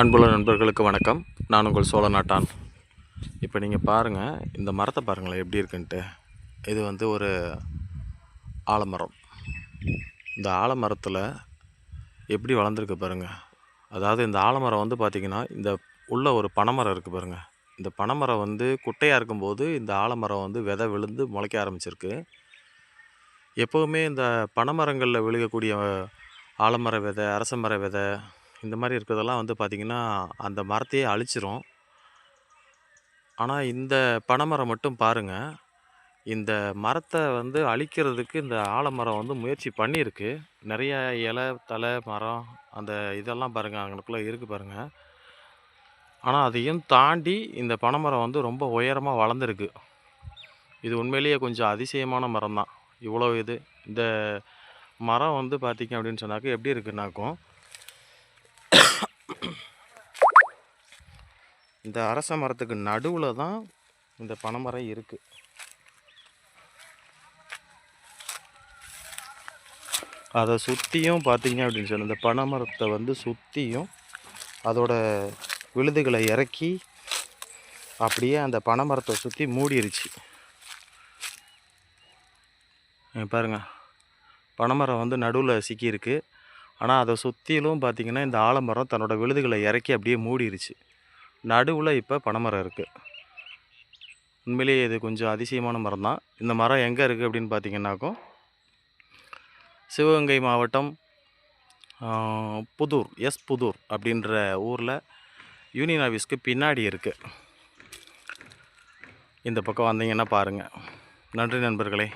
அன்புள்ள நண்பர்களுக்கு வணக்கம். நான் உங்கள் சோழ நாட்டான். இப்போ நீங்கள் பாருங்கள் இந்த மரத்தை பாருங்களேன் எப்படி இருக்குன்ட்டு. இது வந்து ஒரு ஆலமரம். இந்த ஆலமரத்தில் எப்படி வளர்ந்துருக்கு பாருங்கள் அதாவது இந்த ஆலமரம் வந்து பார்த்திங்கன்னா இந்த உள்ள ஒரு பனைமரம் இருக்குது பாருங்கள் இந்த பனைமரம் வந்து குட்டையாக இருக்கும்போது இந்த ஆலமரம் வந்து விதை விழுந்து முளைக்க ஆரம்பிச்சிருக்கு. எப்போவுமே இந்த பனைமரங்களில் விழுகக்கூடிய ஆலமர விதை அரச மர விதை இந்த மாதிரி இருக்கிறதெல்லாம் வந்து பார்த்திங்கன்னா அந்த மரத்தையே அழிச்சிரும். ஆனால் இந்த பனைமரம் மட்டும் பாருங்கள் இந்த மரத்தை வந்து அழிக்கிறதுக்கு இந்த ஆலமரம் வந்து முயற்சி பண்ணியிருக்கு. நிறைய இலை தலை மரம் அந்த இதெல்லாம் பாருங்கள் அங்கனுக்குள்ளே இருக்குது பாருங்கள் ஆனால் அதையும் தாண்டி இந்த பனைமரம் வந்து ரொம்ப உயரமாக வளர்ந்துருக்கு. இது உண்மையிலேயே கொஞ்சம் அதிசயமான மரம் தான் இவ்வளோ இது இந்த மரம் வந்து பார்த்திங்க அப்படின்னு சொன்னாக்க எப்படி இருக்குன்னாக்கும் இந்த அரச மரத்துக்கு நடுவில் தான் இந்த பனைமரம் இருக்குது அதை சுற்றியும் பார்த்தீங்க அப்படின்னு சொன்னால் இந்த பனைமரத்தை வந்து சுற்றியும் அதோட விழுதுகளை இறக்கி அப்படியே அந்த பனைமரத்தை சுற்றி மூடிருச்சு. பாருங்கள் பாருங்க. பனைமரம் வந்து நடுவில் சிக்கியிருக்கு. ஆனால் அதை சுற்றிலும் பார்த்தீங்கன்னா இந்த ஆலமரம் தன்னோட விழுதுகளை இறக்கி அப்படியே மூடிருச்சு. நடுவில் இப்போ பனைமரம் இருக்குது உண்மையிலேயே இது கொஞ்சம் அதிசயமான மரம் தான் இந்த மரம் எங்கே இருக்குது அப்படின்னு பார்த்திங்கன்னாக்கும் சிவகங்கை மாவட்டம் புதூர் எஸ் புதூர் அப்படின்ற ஊரில் யூனியன் ஆஃபீஸ்க்கு பின்னாடி இருக்குது இந்த பக்கம் வந்தீங்கன்னா பாருங்கள் நன்றி நண்பர்களே.